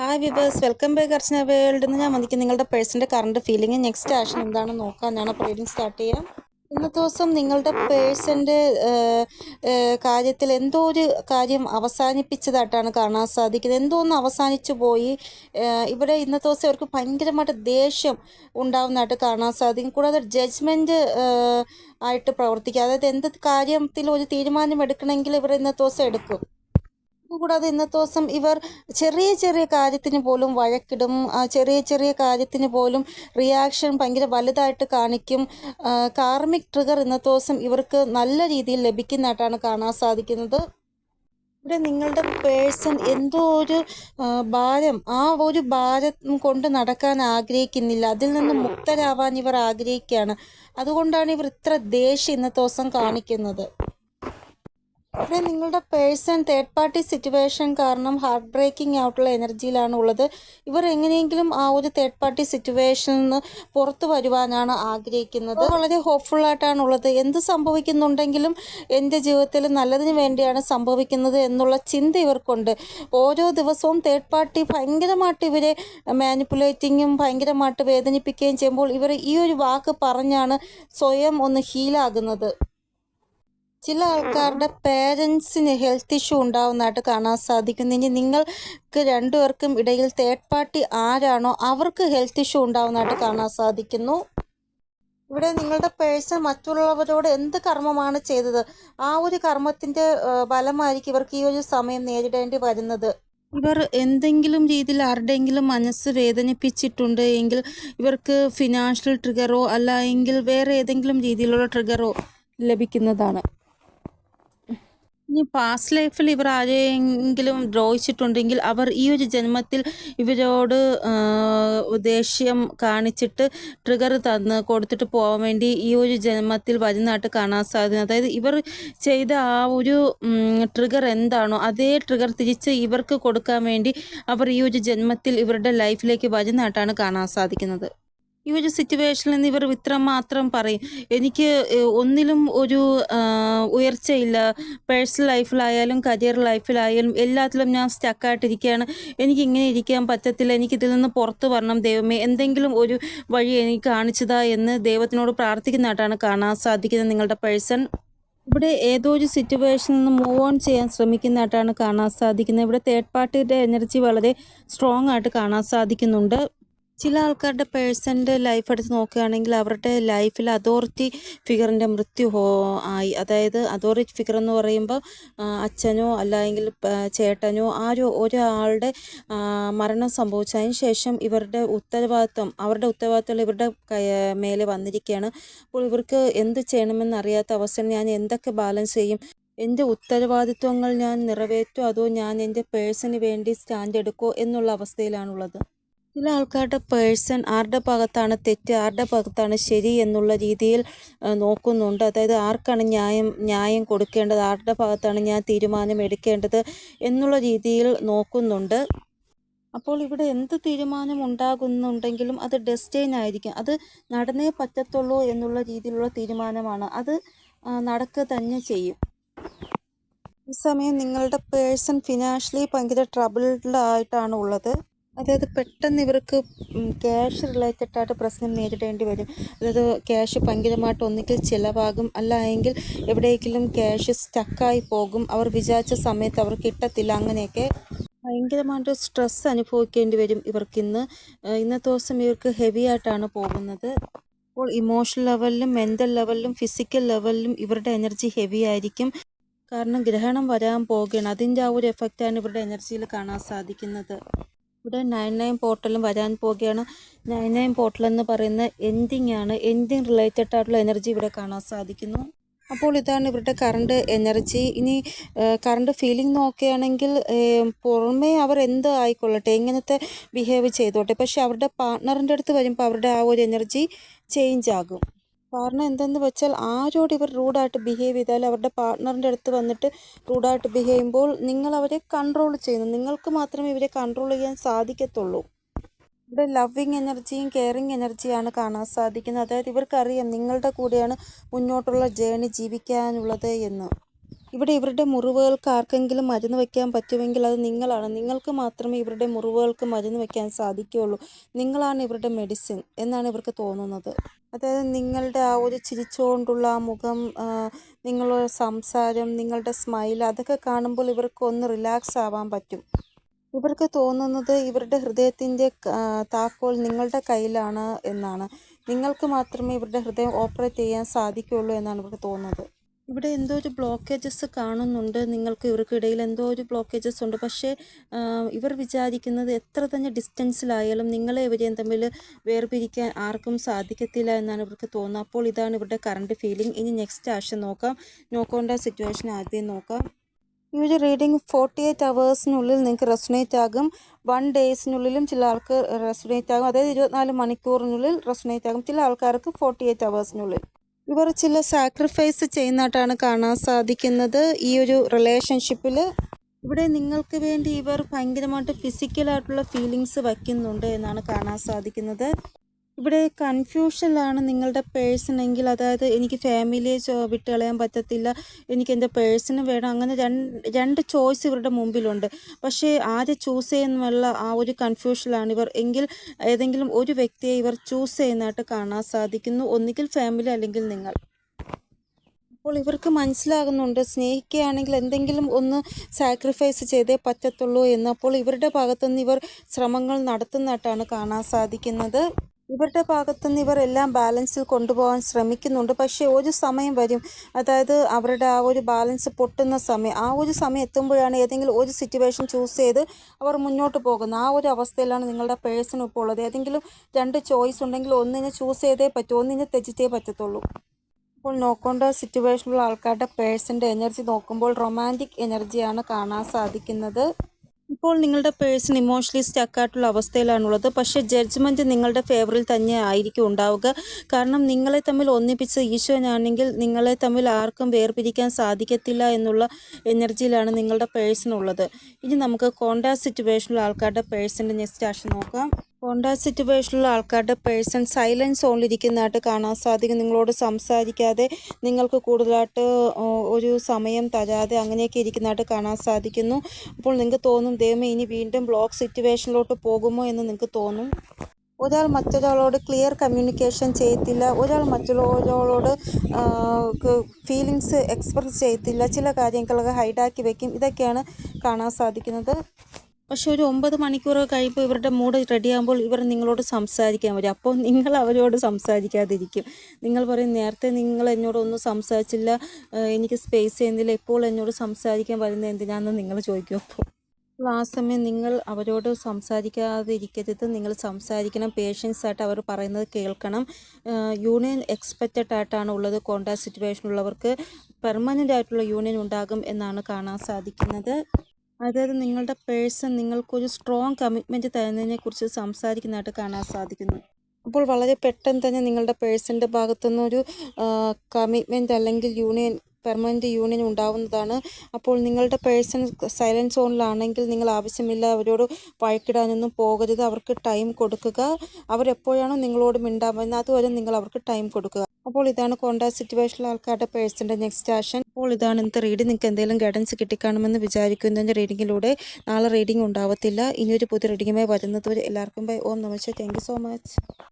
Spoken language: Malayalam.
Hi viewers welcome back Archana world എന്ന് ഞാൻ വന്നിരിക്കും നിങ്ങളുടെ പേഴ്സിന്റെ കറണ്ട് ഫീലിംഗ് നെക്സ്റ്റ് ആക്ഷൻ എന്താണെന്ന് നോക്കാം ഞാൻ അപ്പോൾ റീഡിങ് സ്റ്റാർട്ട് ചെയ്യാം. ഇന്നത്തെ ദിവസം നിങ്ങളുടെ പേഴ്സന്റെ കാര്യത്തിൽ എന്തോ ഒരു കാര്യം അവസാനിപ്പിച്ചതായിട്ടാണ് കാണാൻ സാധിക്കുന്നത്. എന്തോ ഒന്ന് അവസാനിച്ചു പോയി. ഇവിടെ ഇന്നത്തെ ദിവസം അവർക്ക് ഭയങ്കരമായിട്ട് ദേഷ്യം ഉണ്ടാവുന്നതായിട്ട് കാണാൻ സാധിക്കും. കൂടാതെ ജഡ്ജ്മെന്റ് ആയിട്ട് പ്രവർത്തിക്കുക അതായത് എന്ത് കാര്യത്തിൽ ഒരു തീരുമാനം എടുക്കണമെങ്കിൽ ഇവർ ഇന്നത്തെ ദിവസം എടുക്കും. കൂടാതെ ഇന്നത്തെ ദിവസം ഇവർ ചെറിയ ചെറിയ കാര്യത്തിന് പോലും വഴക്കിടും. ചെറിയ ചെറിയ കാര്യത്തിന് പോലും റിയാക്ഷൻ ഭയങ്കര വലുതായിട്ട് കാണിക്കും. കാർമിക് ട്രിഗർ ഇന്നത്തെ ദിവസം ഇവർക്ക് നല്ല രീതിയിൽ ലഭിക്കുന്നതായിട്ടാണ് കാണാൻ സാധിക്കുന്നത്. ഇവിടെ നിങ്ങളുടെ പേഴ്സൺ എന്തോ ഒരു ഭാരം ആ ഒരു ഭാരം കൊണ്ട് നടക്കാൻ ആഗ്രഹിക്കുന്നില്ല. അതിൽ നിന്ന് മുക്തരാവാൻ ഇവർ ആഗ്രഹിക്കുകയാണ്. അതുകൊണ്ടാണ് ഇവർ ഇത്ര ദേഷ്യം ഇന്നത്തെ ദിവസം കാണിക്കുന്നത്. ഇവിടെ നിങ്ങളുടെ പേഴ്സൺ തേർഡ് പാർട്ടി സിറ്റുവേഷൻ കാരണം ഹാർട്ട് ബ്രേക്കിംഗ് ആയിട്ടുള്ള എനർജിയിലാണ് ഉള്ളത്. ഇവർ എങ്ങനെയെങ്കിലും ആ ഒരു തേർഡ് പാർട്ടി സിറ്റുവേഷനിൽ നിന്ന് പുറത്തു വരുവാനാണ് ആഗ്രഹിക്കുന്നത്. വളരെ ഹോപ്പ്ഫുൾ ആയിട്ടാണ് ഉള്ളത്. എന്ത് സംഭവിക്കുന്നുണ്ടെങ്കിലും എന്റെ ജീവിതത്തിൽ നല്ലതിന് വേണ്ടിയാണ് സംഭവിക്കുന്നത് എന്നുള്ള ചിന്ത ഇവർക്കുണ്ട്. ഓരോ ദിവസവും തേർഡ് പാർട്ടി ഭയങ്കരമായിട്ട് ഇവരെ മാനിപ്പുലേറ്റിങ്ങും ഭയങ്കരമായിട്ട് വേദനിപ്പിക്കുകയും ചെയ്യുമ്പോൾ ഇവർ ഈ ഒരു വാക്ക് പറഞ്ഞാണ് സ്വയം ഒന്ന് ഹീലാകുന്നത് ചില ആൾക്കാരുടെ പേരൻസിന് ഹെൽത്ത് ഇഷ്യൂ ഉണ്ടാവുന്നതായിട്ട് കാണാൻ സാധിക്കുന്നു. ഇനി നിങ്ങൾക്ക് രണ്ടുപേർക്കും ഇടയിൽ തേർഡ് പാർട്ടി ആരാണോ അവർക്ക് ഹെൽത്ത് ഇഷ്യൂ ഉണ്ടാവുന്നതായിട്ട് കാണാൻ സാധിക്കുന്നു. ഇവിടെ നിങ്ങളുടെ പേഴ്സൺ മറ്റുള്ളവരോട് എന്ത് കർമ്മമാണ് ചെയ്തത്? ആ ഒരു കർമ്മത്തിന്റെ ഫലമായിരിക്കും ഇവർക്ക് ഈ ഒരു സമയം നേരിടേണ്ടി വരുന്നത്. ഇവർ എന്തെങ്കിലും രീതിയിൽ ആരുടെയെങ്കിലും മനസ്സ് വേദനിപ്പിച്ചിട്ടുണ്ട് എങ്കിൽ ഇവർക്ക് ഫിനാൻഷ്യൽ ട്രിഗറോ അല്ല എങ്കിൽ വേറെ ഏതെങ്കിലും രീതിയിലുള്ള ട്രിഗറോ ലഭിക്കുന്നതാണ്. ഇനി പാസ്റ്റ് ലൈഫിൽ ഇവർ ആരെയെങ്കിലും ദ്രോഹിച്ചിട്ടുണ്ടെങ്കിൽ അവർ ഈ ഒരു ജന്മത്തിൽ ഇവരോട് ദേഷ്യം കാണിച്ചിട്ട് ട്രിഗർ തന്ന് കൊടുത്തിട്ട് പോകാൻ വേണ്ടി ഈ ഒരു ജന്മത്തിൽ വരുന്നതായിട്ട് കാണാൻ സാധിക്കും. അതായത് ഇവർ ചെയ്ത ആ ഒരു ട്രിഗർ എന്താണോ അതേ ട്രിഗർ തിരിച്ച് ഇവർക്ക് കൊടുക്കാൻ വേണ്ടി അവർ ഈ ഒരു ജന്മത്തിൽ ഇവരുടെ ലൈഫിലേക്ക് വരുന്നതായിട്ടാണ് കാണാൻ സാധിക്കുന്നത്. ഈ ഒരു സിറ്റുവേഷനിൽ നിന്ന് ഇവർ ഇത്രമാത്രം പറയും. എനിക്ക് ഒന്നിലും ഒരു ഉയർച്ചയില്ല. പേഴ്സണൽ ലൈഫിലായാലും കരിയർ ലൈഫിലായാലും എല്ലാത്തിലും ഞാൻ സ്റ്റക്കായിട്ടിരിക്കുകയാണ് എനിക്ക് ഇങ്ങനെ ഇരിക്കാൻ പറ്റത്തില്ല. എനിക്ക് ഇതിൽ നിന്ന് പുറത്തു വരണം. ദൈവമേ എന്തെങ്കിലും ഒരു വഴി എനിക്ക് കാണിച്ചതാ എന്ന് ദൈവത്തിനോട് പ്രാർത്ഥിക്കുന്നതായിട്ടാണ് കാണാൻ സാധിക്കുന്നത് നിങ്ങളുടെ പേഴ്സൺ ഇവിടെ ഏതോ ഒരു സിറ്റുവേഷനിൽ നിന്ന് മൂവ് ഓൺ ചെയ്യാൻ ശ്രമിക്കുന്നതായിട്ടാണ് കാണാൻ സാധിക്കുന്നത്. ഇവിടെ തേർഡ് പാർട്ടിയുടെ എനർജി വളരെ സ്ട്രോങ് ആയിട്ട് കാണാൻ സാധിക്കുന്നുണ്ട്. ചില ആൾക്കാരുടെ പേഴ്സന്റെ ലൈഫ് എടുത്ത് നോക്കുകയാണെങ്കിൽ അവരുടെ ലൈഫിൽ അതോറിറ്റി ഫിഗറിന്റെ മൃത്യു ഹോ ആയി. അതായത് അതോറിറ്റി ഫിഗർ എന്ന് പറയുമ്പോൾ അച്ഛനോ അല്ലെങ്കിൽ ചേട്ടനോ ആരോ ഒരാളുടെ മരണം സംഭവിച്ചതിന് ശേഷം ഇവരുടെ ഉത്തരവാദിത്വം അവരുടെ ഉത്തരവാദിത്വം ഇവരുടെ മേലെ വന്നിരിക്കുകയാണ്. അപ്പോൾ ഇവർക്ക് എന്ത് ചെയ്യണമെന്ന് അറിയാത്ത അവസരം ഞാൻ എന്തൊക്കെ ബാലൻസ് ചെയ്യും? എന്റെ ഉത്തരവാദിത്വങ്ങൾ ഞാൻ നിറവേറ്റോ അതോ ഞാൻ എന്റെ പേഴ്സന് വേണ്ടി സ്റ്റാൻഡ് എടുക്കോ എന്നുള്ള അവസ്ഥയിലാണുള്ളത്. ചില ആൾക്കാരുടെ പേഴ്സൺ ആരുടെ ഭാഗത്താണ് തെറ്റ് ആരുടെ ഭാഗത്താണ് ശരി എന്നുള്ള രീതിയിൽ നോക്കുന്നുണ്ട്. അതായത് ആർക്കാണ് ന്യായം ന്യായം കൊടുക്കേണ്ടത് ആരുടെ ഭാഗത്താണ് ഞാൻ തീരുമാനം എടുക്കേണ്ടത് എന്നുള്ള രീതിയിൽ നോക്കുന്നുണ്ട്. അപ്പോൾ ഇവിടെ എന്ത് തീരുമാനം ഉണ്ടാകുന്നുണ്ടെങ്കിലും അത് ഡെസ്റ്റൈൻ ആയിരിക്കും. അത് നടന്നേ പറ്റത്തുള്ളൂ എന്നുള്ള രീതിയിലുള്ള തീരുമാനമാണ്. അത് നടക്കുക തന്നെ ചെയ്യും. ഈ സമയം നിങ്ങളുടെ പേഴ്സൺ ഫിനാൻഷ്യലി ഭയങ്കര ട്രബിൾഡ് ആയിട്ടാണ് ഉള്ളത്. അതായത് പെട്ടെന്ന് ഇവർക്ക് ക്യാഷ് റിലേറ്റഡ് ആയിട്ട് പ്രശ്നം നേരിടേണ്ടി വരും. അതായത് ക്യാഷ് ഭയങ്കരമായിട്ട് ഒന്നുകിൽ ചിലവാകും. അല്ല എങ്കിൽ എവിടെയെങ്കിലും ക്യാഷ് സ്റ്റക്കായി പോകും. അവർ വിചാരിച്ച സമയത്ത് അവർക്ക് കിട്ടത്തില്ല. അങ്ങനെയൊക്കെ ഭയങ്കരമായിട്ട് സ്ട്രെസ് അനുഭവിക്കേണ്ടി വരും ഇവർക്കിന്ന്. ഇന്ന് ഇന്നത്തെ ദിവസം ഇവർക്ക് ഹെവി ആയിട്ടാണ് പോകുന്നത്. അപ്പോൾ ഇമോഷണൽ ലെവലിലും മെന്റൽ ലെവലിലും ഫിസിക്കൽ ലെവലിലും ഇവരുടെ എനർജി ഹെവി ആയിരിക്കും. കാരണം ഗ്രഹണം വരാൻ പോകുകയാണ് അതിന്റെ ആ ഒരു എഫക്റ്റാണ് ഇവരുടെ എനർജിയിൽ കാണാൻ സാധിക്കുന്നത്. ഇവിടെ നയൻ നയൻ പോർട്ടലും വരാൻ പോവുകയാണ്. നയൻ നയൻ പോർട്ടൽ എന്ന് പറയുന്ന എൻഡിങ് ആണ്. എൻഡിങ് റിലേറ്റഡ് ആയിട്ടുള്ള എനർജി ഇവിടെ കാണാൻ സാധിക്കുന്നു. അപ്പോൾ ഇതാണ് ഇവരുടെ കറണ്ട് എനർജി ഇനി കറണ്ട് ഫീലിംഗ് നോക്കുകയാണെങ്കിൽ പുറമേ അവർ എന്ത് ആയിക്കൊള്ളട്ടെ എങ്ങനത്തെ ബിഹേവ് ചെയ്തോട്ടെ പക്ഷെ അവരുടെ പാർട്ട്ണറിന്റെ അടുത്ത് വരുമ്പോൾ അവരുടെ ആ ഒരു എനർജി ചേഞ്ച് ആകും. കാരണം എന്തെന്ന് വെച്ചാൽ ആരോട് ഇവർ റൂഡായിട്ട് ബിഹേവ് ചെയ്താൽ അവരുടെ പാർട്ട്ണറിന്റെ അടുത്ത് വന്നിട്ട് റൂഡായിട്ട് ബിഹേവ് ചെയ്യുമ്പോൾ നിങ്ങൾ അവരെ കൺട്രോൾ ചെയ്യുന്നു. നിങ്ങൾക്ക് മാത്രമേ ഇവരെ കൺട്രോൾ ചെയ്യാൻ സാധിക്കത്തുള്ളൂ. ഇവിടെ ലവിങ് എനർജിയും കെയറിങ് എനർജിയാണ് കാണാൻ സാധിക്കുന്നത്. അതായത് ഇവർക്കറിയാം നിങ്ങളുടെ കൂടെയാണ് മുന്നോട്ടുള്ള ജേണി ജീവിക്കാനുള്ളത് എന്ന്. ഇവിടെ ഇവരുടെ മുറിവുകൾക്ക് ആർക്കെങ്കിലും മരുന്ന് വയ്ക്കാൻ പറ്റുമെങ്കിൽ അത് നിങ്ങളാണ്. നിങ്ങൾക്ക് മാത്രമേ ഇവരുടെ മുറിവുകൾക്ക് മരുന്ന് വയ്ക്കാൻ സാധിക്കുകയുള്ളൂ. നിങ്ങളാണ് ഇവരുടെ മെഡിസിൻ എന്നാണ് ഇവർക്ക് തോന്നുന്നത്. അതായത് നിങ്ങളുടെ ആ ഒരു ചിരിച്ചുകൊണ്ടുള്ള ആ മുഖം നിങ്ങളുടെ സംസാരം നിങ്ങളുടെ സ്മൈൽ അതൊക്കെ കാണുമ്പോൾ ഇവർക്ക് ഒന്ന് റിലാക്സ് ആവാൻ പറ്റും. ഇവർക്ക് തോന്നുന്നത് ഇവരുടെ ഹൃദയത്തിന്റെ താക്കോൽ നിങ്ങളുടെ കയ്യിലാണ് എന്നാണ്. നിങ്ങൾക്ക് മാത്രമേ ഇവരുടെ ഹൃദയം ഓപ്പറേറ്റ് ചെയ്യാൻ സാധിക്കുകയുള്ളൂ എന്നാണ് ഇവർക്ക് തോന്നുന്നത്. ഇവിടെ എന്തോ ഒരു ബ്ലോക്കേജസ് കാണുന്നുണ്ട്. നിങ്ങൾക്ക് ഇവർക്കിടയിൽ എന്തോ ഒരു ബ്ലോക്കേജസ് ഉണ്ട്. പക്ഷേ ഇവർ വിചാരിക്കുന്നത് എത്ര തന്നെ ഡിസ്റ്റൻസിലായാലും നിങ്ങളെ ഇവരെയും തമ്മിൽ വേർപിരിക്കാൻ ആർക്കും സാധിക്കത്തില്ല എന്നാണ് ഇവർക്ക് തോന്നുന്നത്. അപ്പോൾ ഇതാണ് ഇവരുടെ കറണ്ട് ഫീലിംഗ് ഇനി നെക്സ്റ്റ് ആഴ്ച നോക്കാം. നോക്കേണ്ട സിറ്റുവേഷൻ ആദ്യം നോക്കാം. ഈ ഒരു റീഡിങ് ഫോർട്ടി എയ്റ്റ് അവേഴ്സിനുള്ളിൽ നിങ്ങൾക്ക് റെസണേറ്റ് ആകും. വൺ ഡേയ്സിനുള്ളിലും ചില ആൾക്ക് റെസണേറ്റ് ആകും. അതായത് ഇരുപത്തിനാല് മണിക്കൂറിനുള്ളിൽ റെസണേറ്റ് ആകും. ചില ആൾക്കാർക്ക് ഫോർട്ടി എയ്റ്റ് അവേഴ്സിനുള്ളിൽ ഇവർ ചില സാക്രിഫൈസ് ചെയ്യുന്നതായിട്ടാണ് കാണാൻ സാധിക്കുന്നത് ഈ ഒരു റിലേഷൻഷിപ്പിൽ ഇവിടെ നിങ്ങൾക്ക് വേണ്ടി ഇവർ ഭയങ്കരമായിട്ട് ഫിസിക്കലായിട്ടുള്ള ഫീലിങ്സ് വയ്ക്കുന്നുണ്ട് എന്നാണ് കാണാൻ സാധിക്കുന്നത്. ഇവിടെ കൺഫ്യൂഷനിലാണ് നിങ്ങളുടെ പേഴ്സണെങ്കിൽ അതായത് എനിക്ക് ഫാമിലിയെ വിട്ട് കളയാൻ പറ്റത്തില്ല എനിക്ക് എന്റെ പേഴ്സണ് വേണം അങ്ങനെ രണ്ട് രണ്ട് ചോയ്സ് ഇവരുടെ മുമ്പിലുണ്ട്. പക്ഷേ ആരെ ചൂസ് ചെയ്യുന്നുള്ള ആ ഒരു കൺഫ്യൂഷനിലാണ് ഇവർ. എങ്കിൽ ഏതെങ്കിലും ഒരു വ്യക്തിയെ ഇവർ ചൂസ് ചെയ്യുന്നതായിട്ട് കാണാൻ സാധിക്കുന്നു. ഒന്നുകിൽ ഫാമിലി അല്ലെങ്കിൽ നിങ്ങൾ. അപ്പോൾ ഇവർക്ക് മനസ്സിലാകുന്നുണ്ട് സ്നേഹിക്കുകയാണെങ്കിൽ എന്തെങ്കിലും ഒന്ന് സാക്രിഫൈസ് ചെയ്തേ പറ്റത്തുള്ളൂ എന്ന്. അപ്പോൾ ഇവരുടെ ഭാഗത്തുനിന്ന് ഇവർ ശ്രമങ്ങൾ നടത്തുന്നതായിട്ടാണ് കാണാൻ സാധിക്കുന്നത്. ഇവരുടെ ഭാഗത്തുനിന്ന് ഇവർ എല്ലാം ബാലൻസിൽ കൊണ്ടുപോകാൻ ശ്രമിക്കുന്നുണ്ട്. പക്ഷേ ഒരു സമയം വരും. അതായത് അവരുടെ ആ ഒരു ബാലൻസ് പൊട്ടുന്ന സമയം. ആ ഒരു സമയം എത്തുമ്പോഴാണ് ഏതെങ്കിലും ഒരു സിറ്റുവേഷൻ ചൂസ് ചെയ്ത് അവർ മുന്നോട്ട് പോകുന്നത്. ആ ഒരു അവസ്ഥയിലാണ് നിങ്ങളുടെ പേഴ്സൺ ഇപ്പോൾ ഉള്ളത്. ഏതെങ്കിലും രണ്ട് ചോയ്സ് ഉണ്ടെങ്കിൽ ഒന്നിനെ ചൂസ് ചെയ്തേ പറ്റൂ ഒന്നിനെ തെറ്റിച്ചേ പറ്റത്തുള്ളൂ. അപ്പോൾ നോക്കേണ്ട സിറ്റുവേഷനിലുള്ള ആൾക്കാരുടെ പേഴ്സന്റെ എനർജി നോക്കുമ്പോൾ റൊമാന്റിക് എനർജിയാണ് കാണാൻ സാധിക്കുന്നത്. ഇപ്പോൾ നിങ്ങളുടെ പേഴ്സൺ ഇമോഷണലി സ്റ്റക്കായിട്ടുള്ള അവസ്ഥയിലാണുള്ളത്. പക്ഷേ ജഡ്ജ്മെന്റ് നിങ്ങളുടെ ഫേവറിൽ തന്നെ ആയിരിക്കും ഉണ്ടാവുക. കാരണം നിങ്ങളെ തമ്മിൽ ഒന്നിപ്പിച്ച ഈശോനാണെങ്കിൽ നിങ്ങളെ തമ്മിൽ ആർക്കും വേർപിരിക്കാൻ സാധിക്കത്തില്ല എന്നുള്ള എനർജിയിലാണ് നിങ്ങളുടെ പേഴ്സൺ ഉള്ളത്. ഇനി നമുക്ക് കോണ്ടാക്ട് സിറ്റുവേഷനിലുള്ള ആൾക്കാരുടെ പേഴ്സന്റെ നെക്സ്റ്റ് ആഷൻ നോക്കാം. കോണ്ടാക്ട് സിറ്റുവേഷനിലുള്ള ആൾക്കാരുടെ പേഴ്സൺ സൈലൻസ് ഓണിലിരിക്കുന്നതായിട്ട് കാണാൻ സാധിക്കും. നിങ്ങളോട് സംസാരിക്കാതെ നിങ്ങൾക്ക് കൂടുതലായിട്ട് ഒരു സമയം തരാതെ അങ്ങനെയൊക്കെ ഇരിക്കുന്നതായിട്ട് കാണാൻ സാധിക്കുന്നു. അപ്പോൾ നിങ്ങൾക്ക് തോന്നും ദൈവമേ ഇനി വീണ്ടും ബ്ലോക്ക് സിറ്റുവേഷനിലോട്ട് പോകുമോ എന്ന് നിങ്ങൾക്ക് തോന്നും. ഒരാൾ മറ്റൊരാളോട് ക്ലിയർ കമ്മ്യൂണിക്കേഷൻ ചെയ്യത്തില്ല. ഒരാൾ മറ്റുള്ളവരോട് ഫീലിങ്സ് എക്സ്പ്രസ് ചെയ്യത്തില്ല. ചില കാര്യങ്ങളൊക്കെ ഹൈഡാക്കി വയ്ക്കും ഇതൊക്കെയാണ് കാണാൻ സാധിക്കുന്നത്. പക്ഷെ ഒരു ഒമ്പത് മണിക്കൂർ കഴിയുമ്പോൾ ഇവരുടെ മൂഡ് റെഡിയാകുമ്പോൾ ഇവർ നിങ്ങളോട് സംസാരിക്കാൻ വരും. അപ്പോൾ നിങ്ങൾ അവരോട് സംസാരിക്കാതിരിക്കും. നിങ്ങൾ പറയും നേരത്തെ നിങ്ങൾ എന്നോട് ഒന്നും സംസാരിച്ചില്ല. എനിക്ക് സ്പേസ് ചെയ്യുന്നില്ല. ഇപ്പോൾ എന്നോട് സംസാരിക്കാൻ വരുന്നത് എന്തിനാണെന്ന് നിങ്ങൾ ചോദിക്കും. അപ്പോൾ ആ സമയം നിങ്ങൾ അവരോട് സംസാരിക്കാതിരിക്കരുത്. നിങ്ങൾ സംസാരിക്കണം. പേഷ്യൻസ് ആയിട്ട് അവർ പറയുന്നത് കേൾക്കണം. യൂണിയൻ എക്സ്പെക്റ്റഡ് ആയിട്ടാണ് ഉള്ളത്. കോണ്ടാക്ട് സിറ്റുവേഷനുള്ളവർക്ക് പെർമനന്റ് ആയിട്ടുള്ള യൂണിയൻ ഉണ്ടാകും എന്നാണ് കാണാൻ സാധിക്കുന്നത്. അതായത് നിങ്ങളുടെ പേഴ്സൺ നിങ്ങൾക്കൊരു സ്ട്രോങ് കമ്മിറ്റ്മെന്റ് തരുന്നതിനെക്കുറിച്ച് സംസാരിക്കുന്നതായിട്ട് കാണാൻ സാധിക്കുന്നു. അപ്പോൾ വളരെ പെട്ടെന്ന് തന്നെ നിങ്ങളുടെ പേഴ്സന്റെ ഭാഗത്തുനിന്നൊരു കമ്മിറ്റ്മെന്റ് അല്ലെങ്കിൽ യൂണിയൻ പെർമനന്റ് യൂണിയൻ ഉണ്ടാവുന്നതാണ്. അപ്പോൾ നിങ്ങളുടെ പേഴ്സൺ സൈലൻസ് സോണിലാണെങ്കിൽ നിങ്ങൾ ആവശ്യമില്ല അവരോട് വഴക്കിടാനൊന്നും പോകരുത്. അവർക്ക് ടൈം കൊടുക്കുക. അവരെപ്പോഴാണോ നിങ്ങളോട് മിണ്ടാൻ അതുവരെ നിങ്ങൾ അവർക്ക് ടൈം കൊടുക്കുക. അപ്പോൾ ഇതാണ് കോൺടാക്ട് സിറ്റുവേഷനിലെ ആൾക്കാരുടെ പേഴ്സിന്റെ നെക്സ്റ്റ് ആക്ഷൻ അപ്പോൾ ഇതാണ് ഇന്നത്തെ റീഡിംഗ് നിങ്ങൾക്ക് എന്തെങ്കിലും ഗൈഡൻസ് കിട്ടിക്കാണുമെന്ന് വിചാരിക്കുന്നു. എന്റെ റീഡിങ്ങിലൂടെ നാളെ റീഡിംഗ് ഉണ്ടാവത്തില്ല. ഇനിയൊരു പുതിയ റീഡിങ്ങുമായി വരുന്നത് എല്ലാവർക്കും ബൈ ഓം നമസ്തേ താങ്ക് സോ മച്ച്